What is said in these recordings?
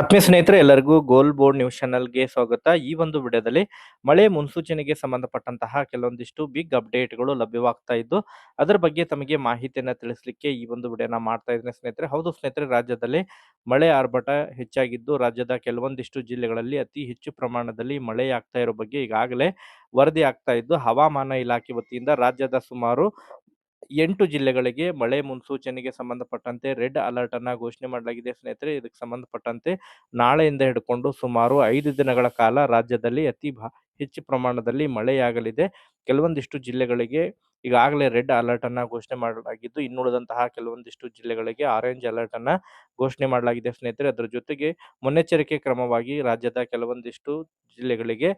ಆತ್ಮೀಯ ಸ್ನೇಹಿತರೆ, ಎಲ್ಲರಿಗೂ ಗೋಲ್ ಬೋರ್ಡ್ ನ್ಯೂಸ್ ಚಾನಲ್ಗೆ ಸ್ವಾಗತ. ಈ ಒಂದು ವಿಡಿಯೋದಲ್ಲಿ ಮಳೆ ಮುನ್ಸೂಚನೆಗೆ ಸಂಬಂಧಪಟ್ಟಂತಹ ಕೆಲವೊಂದಿಷ್ಟು ಬಿಗ್ ಅಪ್ಡೇಟ್ಗಳು ಲಭ್ಯವಾಗ್ತಾ ಇದ್ದು, ಅದರ ಬಗ್ಗೆ ತಮಗೆ ಮಾಹಿತಿಯನ್ನು ತಿಳಿಸಲಿಕ್ಕೆ ಈ ಒಂದು ವಿಡಿಯೋನ ಮಾಡ್ತಾ ಇದ್ದೇನೆ ಸ್ನೇಹಿತರೆ. ಹೌದು ಸ್ನೇಹಿತರೆ, ರಾಜ್ಯದಲ್ಲಿ ಮಳೆ ಆರ್ಭಟ ಹೆಚ್ಚಾಗಿದ್ದು, ರಾಜ್ಯದ ಕೆಲವೊಂದಿಷ್ಟು ಜಿಲ್ಲೆಗಳಲ್ಲಿ ಅತಿ ಹೆಚ್ಚು ಪ್ರಮಾಣದಲ್ಲಿ ಮಳೆ ಆಗ್ತಾ ಇರೋ ಬಗ್ಗೆ ಈಗಾಗಲೇ ವರದಿ ಆಗ್ತಾ ಇದ್ದು, ಹವಾಮಾನ ಇಲಾಖೆ ವತಿಯಿಂದ ರಾಜ್ಯದ ಸುಮಾರು ಎಂಟು ಜಿಲ್ಲೆಗಳಿಗೆ ಮಳೆ ಮುನ್ಸೂಚನೆಗೆ ಸಂಬಂಧಪಟ್ಟಂತೆ ರೆಡ್ ಅಲರ್ಟ್ ಅನ್ನ ಘೋಷಣೆ ಮಾಡಲಾಗಿದೆ. ಸ್ನೇಹಿತರೆ, ಇದಕ್ಕೆ ಸಂಬಂಧಪಟ್ಟಂತೆ ನಾಳೆಯಿಂದ ಹಿಡ್ಕೊಂಡು ಸುಮಾರು ಐದು ದಿನಗಳ ಕಾಲ ರಾಜ್ಯದಲ್ಲಿ ಅತಿ ಹೆಚ್ಚು ಪ್ರಮಾಣದಲ್ಲಿ ಮಳೆಯಾಗಲಿದೆ. ಕೆಲವೊಂದಿಷ್ಟು ಜಿಲ್ಲೆಗಳಿಗೆ ಈಗಾಗಲೇ ರೆಡ್ ಅಲರ್ಟ್ ಅನ್ನ ಘೋಷಣೆ ಮಾಡಲಾಗಿದ್ದು, ಇನ್ನುಳಿದಂತಹ ಕೆಲವೊಂದಿಷ್ಟು ಜಿಲ್ಲೆಗಳಿಗೆ ಆರೆಂಜ್ ಅಲರ್ಟ್ ಅನ್ನ ಘೋಷಣೆ ಮಾಡಲಾಗಿದೆ ಸ್ನೇಹಿತರೆ. ಅದರ ಜೊತೆಗೆ ಮುನ್ನೆಚ್ಚರಿಕೆ ಕ್ರಮವಾಗಿ ರಾಜ್ಯದ ಕೆಲವೊಂದಿಷ್ಟು ಜಿಲ್ಲೆಗಳಿಗೆ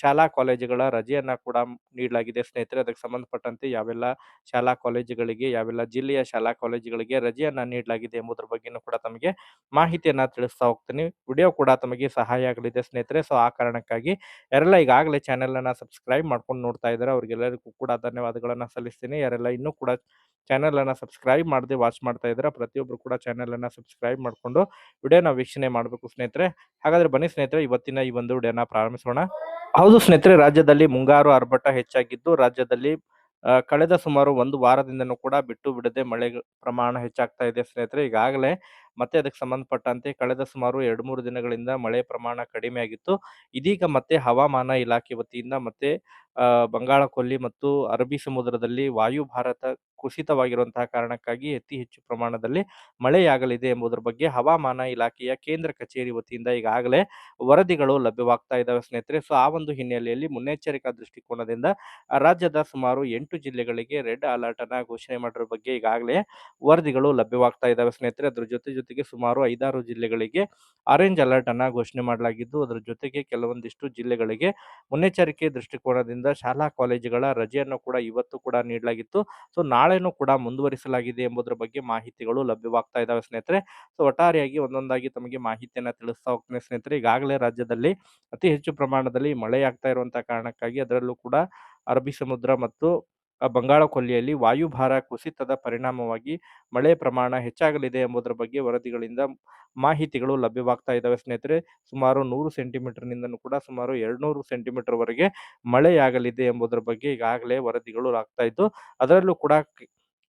ಶಾಲಾ ಕಾಲೇಜುಗಳ ರಜೆಯನ್ನ ಕೂಡ ನೀಡಲಾಗಿದೆ ಸ್ನೇಹಿತರೆ. ಅದಕ್ಕೆ ಸಂಬಂಧಪಟ್ಟಂತೆ ಯಾವೆಲ್ಲ ಶಾಲಾ ಕಾಲೇಜುಗಳಿಗೆ, ಯಾವೆಲ್ಲ ಜಿಲ್ಲೆಯ ಶಾಲಾ ಕಾಲೇಜುಗಳಿಗೆ ರಜೆಯನ್ನ ನೀಡಲಾಗಿದೆ ಎಂಬುದರ ಬಗ್ಗೆನೂ ಕೂಡ ತಮಗೆ ಮಾಹಿತಿಯನ್ನ ತಿಳಿಸ್ತಾ ಹೋಗ್ತೀನಿ. ವಿಡಿಯೋ ಕೂಡ ತಮಗೆ ಸಹಾಯ ಆಗಲಿದೆ ಸ್ನೇಹಿತರೆ. ಸೊ, ಆ ಕಾರಣಕ್ಕಾಗಿ ಯಾರೆಲ್ಲ ಈಗಾಗಲೇ ಚಾನೆಲ್ ಅನ್ನ ಸಬ್ಸ್ಕ್ರೈಬ್ ಮಾಡ್ಕೊಂಡು ನೋಡ್ತಾ ಇದ್ದಾರೆ, ಅವ್ರಿಗೆಲ್ಲರಿಗೂ ಕೂಡ ಧನ್ಯವಾದಗಳನ್ನ ಸಲ್ಲಿಸ್ತೀನಿ. ಯಾರೆಲ್ಲ ಇನ್ನೂ ಕೂಡ ಚಾನೆಲ್ ಅನ್ನ ಸಬ್ಸ್ಕ್ರೈಬ್ ಮಾಡದೆ ವಾಚ್ ಮಾಡ್ತಾ ಇದ್ದಾರೆ ಪ್ರತಿಯೊಬ್ಬರು ಕೂಡ ಚಾನೆಲ್ ಅನ್ನ ಸಬ್ಸ್ಕ್ರೈಬ್ ಮಾಡಿಕೊಂಡು ವಿಡಿಯೋನ ವೀಕ್ಷಣೆ ಮಾಡಬೇಕು ಸ್ನೇಹಿತರೆ. ಹಾಗಾದ್ರೆ ಬನ್ನಿ ಸ್ನೇಹಿತರೆ, ಇವತ್ತಿನ ಈ ಒಂದು ವಿಡಿಯೋನ ಪ್ರಾರಂಭಿಸೋಣ. ಹೌದು ಸ್ನೇಹಿತರೆ, ರಾಜ್ಯದಲ್ಲಿ ಮುಂಗಾರು ಆರ್ಭಟ ಹೆಚ್ಚಾಗಿದ್ದು, ರಾಜ್ಯದಲ್ಲಿ ಕಳೆದ ಸುಮಾರು ಒಂದು ವಾರದಿಂದನೂ ಕೂಡ ಬಿಟ್ಟು ಬಿಡದೆ ಮಳೆ ಪ್ರಮಾಣ ಹೆಚ್ಚಾಗ್ತಾ ಇದೆ ಸ್ನೇಹಿತರೆ. ಈಗಾಗಲೇ ಮತ್ತೆ ಅದಕ್ಕೆ ಸಂಬಂಧಪಟ್ಟಂತೆ ಕಳೆದ ಸುಮಾರು ಎರಡು ಮೂರು ದಿನಗಳಿಂದ ಮಳೆ ಪ್ರಮಾಣ ಕಡಿಮೆ ಆಗಿತ್ತು. ಇದೀಗ ಮತ್ತೆ ಹವಾಮಾನ ಇಲಾಖೆ ವತಿಯಿಂದ ಮತ್ತೆ ಬಂಗಾಳಕೊಲ್ಲಿ ಬಂಗಾಳ ಕೊಲ್ಲಿ ಮತ್ತು ಅರಬ್ಬಿ ಸಮುದ್ರದಲ್ಲಿ ವಾಯು ಭಾರತ ಕುಸಿತವಾಗಿರುವಂತಹ ಕಾರಣಕ್ಕಾಗಿ ಅತಿ ಹೆಚ್ಚು ಪ್ರಮಾಣದಲ್ಲಿ ಮಳೆಯಾಗಲಿದೆ ಎಂಬುದರ ಬಗ್ಗೆ ಹವಾಮಾನ ಇಲಾಖೆಯ ಕೇಂದ್ರ ಕಚೇರಿ ವತಿಯಿಂದ ಈಗಾಗಲೇ ವರದಿಗಳು ಲಭ್ಯವಾಗ್ತಾ ಇದ್ದಾವೆ ಸ್ನೇಹಿತರೆ. ಸೊ, ಆ ಒಂದು ಹಿನ್ನೆಲೆಯಲ್ಲಿ ಮುನ್ನೆಚ್ಚರಿಕಾ ದೃಷ್ಟಿಕೋನದಿಂದ ರಾಜ್ಯದ ಸುಮಾರು ಎಂಟು ಜಿಲ್ಲೆಗಳಿಗೆ ರೆಡ್ ಅಲರ್ಟ್ ಅನ್ನ ಘೋಷಣೆ ಮಾಡಿರೋ ಬಗ್ಗೆ ಈಗಾಗಲೇ ವರದಿಗಳು ಲಭ್ಯವಾಗ್ತಾ ಇದ್ದಾವೆ ಸ್ನೇಹಿತರೆ. ಅದರ ಜೊತೆ ಜೊತೆಗೆ ಸುಮಾರು ಐದಾರು ಜಿಲ್ಲೆಗಳಿಗೆ ಆರೆಂಜ್ ಅಲರ್ಟ್ ಅನ್ನ ಘೋಷಣೆ ಮಾಡಲಾಗಿದ್ದು, ಅದರ ಜೊತೆಗೆ ಕೆಲವೊಂದಿಷ್ಟು ಜಿಲ್ಲೆಗಳಿಗೆ ಮುನ್ನೆಚ್ಚರಿಕೆ ದೃಷ್ಟಿಕೋನದಿಂದ ಶಾಲಾ ಕಾಲೇಜುಗಳ ರಜೆಯನ್ನು ಕೂಡ ಇವತ್ತು ಕೂಡ ನೀಡಲಾಗಿತ್ತು. ಸೊ ನಾಳೆನೂ ಕೂಡ ಮುಂದುವರಿಸಲಾಗಿದೆ ಎಂಬುದರ ಬಗ್ಗೆ ಮಾಹಿತಿಗಳು ಲಭ್ಯವಾಗ್ತಾ ಇದ್ದಾವೆ ಸ್ನೇಹಿತರೆ. ಸೊ, ಒಟ್ಟಾರೆಯಾಗಿ ಒಂದೊಂದಾಗಿ ತಮಗೆ ಮಾಹಿತಿಯನ್ನ ತಿಳಿಸ್ತಾ ಹೋಗ್ತೇನೆ ಸ್ನೇಹಿತರೆ. ಈಗಾಗಲೇ ರಾಜ್ಯದಲ್ಲಿ ಅತಿ ಹೆಚ್ಚು ಪ್ರಮಾಣದಲ್ಲಿ ಮಳೆಯಾಗ್ತಾ ಇರುವಂತಹ ಕಾರಣಕ್ಕಾಗಿ ಅದರಲ್ಲೂ ಕೂಡ ಅರಬ್ಬಿ ಸಮುದ್ರ ಮತ್ತು ಬಂಗಾಳ ಕೊಲ್ಲಿಯಲ್ಲಿ ವಾಯುಭಾರ ಕುಸಿತದ ಪರಿಣಾಮವಾಗಿ ಮಳೆ ಪ್ರಮಾಣ ಹೆಚ್ಚಾಗಲಿದೆ ಎಂಬುದರ ಬಗ್ಗೆ ವರದಿಗಳಿಂದ ಮಾಹಿತಿಗಳು ಲಭ್ಯವಾಗ್ತಾ ಇದ್ದಾವೆ. ಸ್ನೇಹಿತರೆ, ಸುಮಾರು ನೂರು ಸೆಂಟಿಮೀಟರ್ನಿಂದನೂ ಕೂಡ ಸುಮಾರು ಎರಡ್ನೂರು ಸೆಂಟಿಮೀಟರ್ ವರೆಗೆ ಮಳೆಯಾಗಲಿದೆ ಎಂಬುದರ ಬಗ್ಗೆ ಈಗಾಗಲೇ ವರದಿಗಳು ಆಗ್ತಾ ಇದ್ದು, ಅದರಲ್ಲೂ ಕೂಡ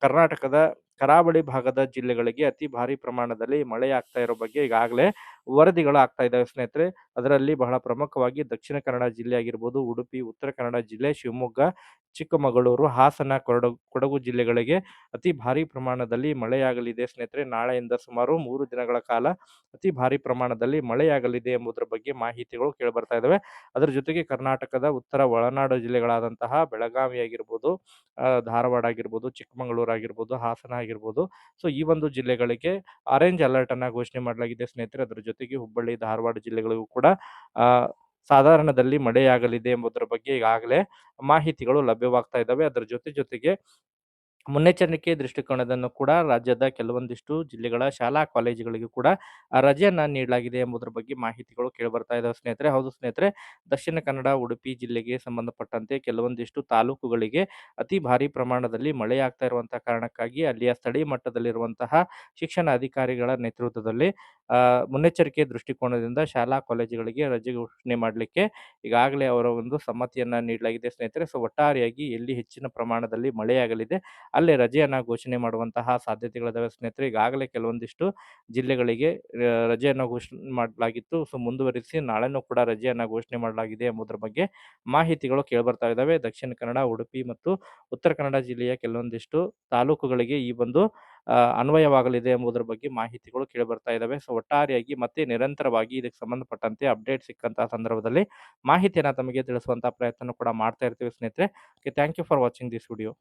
ಕರ್ನಾಟಕದ ಕರಾವಳಿ ಭಾಗದ ಜಿಲ್ಲೆಗಳಿಗೆ ಅತಿ ಭಾರಿ ಪ್ರಮಾಣದಲ್ಲಿ ಮಳೆಯಾಗ್ತಾ ಇರೋ ಬಗ್ಗೆ ಈಗಾಗಲೇ ವರದಿಗಳು ಆಗ್ತಾ ಇದ್ದಾವೆ ಸ್ನೇಹಿತರೆ. ಅದರಲ್ಲಿ ಬಹಳ ಪ್ರಮುಖವಾಗಿ ದಕ್ಷಿಣ ಕನ್ನಡ ಜಿಲ್ಲೆ ಆಗಿರ್ಬೋದು, ಉಡುಪಿ, ಉತ್ತರ ಕನ್ನಡ ಜಿಲ್ಲೆ, ಶಿವಮೊಗ್ಗ, ಚಿಕ್ಕಮಗಳೂರು, ಹಾಸನ ಕೊಡಗು ಕೊಡಗು ಜಿಲ್ಲೆಗಳಿಗೆ ಅತಿ ಭಾರಿ ಪ್ರಮಾಣದಲ್ಲಿ ಮಳೆಯಾಗಲಿದೆ ಸ್ನೇಹಿತರೆ. ನಾಳೆಯಿಂದ ಸುಮಾರು ಮೂರು ದಿನಗಳ ಕಾಲ ಅತಿ ಭಾರಿ ಪ್ರಮಾಣದಲ್ಲಿ ಮಳೆಯಾಗಲಿದೆ ಎಂಬುದರ ಬಗ್ಗೆ ಮಾಹಿತಿಗಳು ಕೇಳಿಬರ್ತಾ ಇದ್ದಾವೆ. ಅದರ ಜೊತೆಗೆ ಕರ್ನಾಟಕದ ಉತ್ತರ ಒಳನಾಡು ಜಿಲ್ಲೆಗಳಾದಂತಹ ಬೆಳಗಾವಿ ಆಗಿರ್ಬೋದು ಧಾರವಾಡ ಆಗಿರ್ಬೋದು, ಚಿಕ್ಕಮಗಳೂರು ಆಗಿರ್ಬೋದು, ಹಾಸನ ಆಗಿರ್ಬೋದು. ಸೊ, ಈ ಒಂದು ಜಿಲ್ಲೆಗಳಿಗೆ ಆರೆಂಜ್ ಅಲರ್ಟ್ ಅನ್ನ ಘೋಷಣೆ ಮಾಡಲಾಗಿದೆ ಸ್ನೇಹಿತರೆ. ಅದರ ಜೊತೆಗೆ ಹುಬ್ಬಳ್ಳಿ, ಧಾರವಾಡ ಜಿಲ್ಲೆಗಳಿಗೂ ಕೂಡ ಸಾಧಾರಣದಲ್ಲಿ ಮಳೆಯಾಗಲಿದೆ ಎಂಬುದರ ಬಗ್ಗೆ ಈಗಾಗಲೇ ಮಾಹಿತಿಗಳು ಲಭ್ಯವಾಗ್ತಾ ಇದ್ದಾವೆ. ಅದರ ಜೊತೆ ಜೊತೆಗೆ ಮುನ್ನೆಚ್ಚರಿಕೆ ದೃಷ್ಟಿಕೋನದನ್ನು ಕೂಡ ರಾಜ್ಯದ ಕೆಲವೊಂದಿಷ್ಟು ಜಿಲ್ಲೆಗಳ ಶಾಲಾ ಕಾಲೇಜುಗಳಿಗೆ ಕೂಡ ರಜೆಯನ್ನು ನೀಡಲಾಗಿದೆ ಎಂಬುದರ ಬಗ್ಗೆ ಮಾಹಿತಿಗಳು ಕೇಳಿಬರ್ತಾ ಇದ್ದಾವೆ. ಸ್ನೇಹಿತರೆ, ಹೌದು ಸ್ನೇಹಿತರೆ, ದಕ್ಷಿಣ ಕನ್ನಡ, ಉಡುಪಿ ಜಿಲ್ಲೆಗೆ ಸಂಬಂಧಪಟ್ಟಂತೆ ಕೆಲವೊಂದಿಷ್ಟು ತಾಲೂಕುಗಳಿಗೆ ಅತಿ ಭಾರಿ ಪ್ರಮಾಣದಲ್ಲಿ ಮಳೆಯಾಗ್ತಾ ಇರುವಂತಹ ಕಾರಣಕ್ಕಾಗಿ ಅಲ್ಲಿಯ ಸ್ಥಳೀಯ ಮಟ್ಟದಲ್ಲಿರುವಂತಹ ಶಿಕ್ಷಣ ಅಧಿಕಾರಿಗಳ ನೇತೃತ್ವದಲ್ಲಿ ಮುನ್ನೆಚ್ಚರಿಕೆ ದೃಷ್ಟಿಕೋನದಿಂದ ಶಾಲಾ ಕಾಲೇಜುಗಳಿಗೆ ರಜೆ ಘೋಷಣೆ ಮಾಡಲಿಕ್ಕೆ ಈಗಾಗಲೇ ಅವರ ಒಂದು ಸಮ್ಮತಿಯನ್ನು ನೀಡಲಾಗಿದೆ. ಸ್ನೇಹಿತರೆ, ಸೊ ಒಟ್ಟಾರೆಯಾಗಿ ಎಲ್ಲಿ ಹೆಚ್ಚಿನ ಪ್ರಮಾಣದಲ್ಲಿ ಮಳೆಯಾಗಲಿದೆ, ಅಲ್ಲೇ ರಜೆಯನ್ನು ಘೋಷಣೆ ಮಾಡುವಂತಹ ಸಾಧ್ಯತೆಗಳಿದ್ದಾವೆ ಸ್ನೇಹಿತರೆ, ಈಗಾಗಲೇ ಕೆಲವೊಂದಿಷ್ಟು ಜಿಲ್ಲೆಗಳಿಗೆ ರಜೆಯನ್ನು ಘೋಷಣೆ ಮಾಡಲಾಗಿತ್ತು. ಸೊ ಮುಂದುವರಿಸಿ ನಾಳೆನೂ ಕೂಡ ರಜೆಯನ್ನು ಘೋಷಣೆ ಮಾಡಲಾಗಿದೆ ಎಂಬುದರ ಬಗ್ಗೆ ಮಾಹಿತಿಗಳು ಕೇಳಿಬರ್ತಾ ಇದ್ದಾವೆ ದಕ್ಷಿಣ ಕನ್ನಡ, ಉಡುಪಿ ಮತ್ತು ಉತ್ತರ ಕನ್ನಡ ಜಿಲ್ಲೆಯ ಕೆಲವೊಂದಿಷ್ಟು ತಾಲೂಕುಗಳಿಗೆ ಈ ಒಂದು ಅನ್ವಯವಾಗಲಿದೆ ಎಂಬುದರ ಬಗ್ಗೆ ಮಾಹಿತಿಗಳು ಕೇಳಿಬರ್ತಾ ಇದ್ದಾವೆ ಸೊ ಒಟ್ಟಾರೆಯಾಗಿ ಮತ್ತೆ ನಿರಂತರವಾಗಿ ಇದಕ್ಕೆ ಸಂಬಂಧಪಟ್ಟಂತೆ ಅಪ್ಡೇಟ್ ಸಿಕ್ಕಂತಹ ಸಂದರ್ಭದಲ್ಲಿ ಮಾಹಿತಿಯನ್ನು ತಮಗೆ ತಿಳಿಸುವಂತಹ ಪ್ರಯತ್ನ ಕೂಡ ಮಾಡ್ತಾ ಇರ್ತೀವಿ ಸ್ನೇಹಿತರೆ. Thank you for watching this video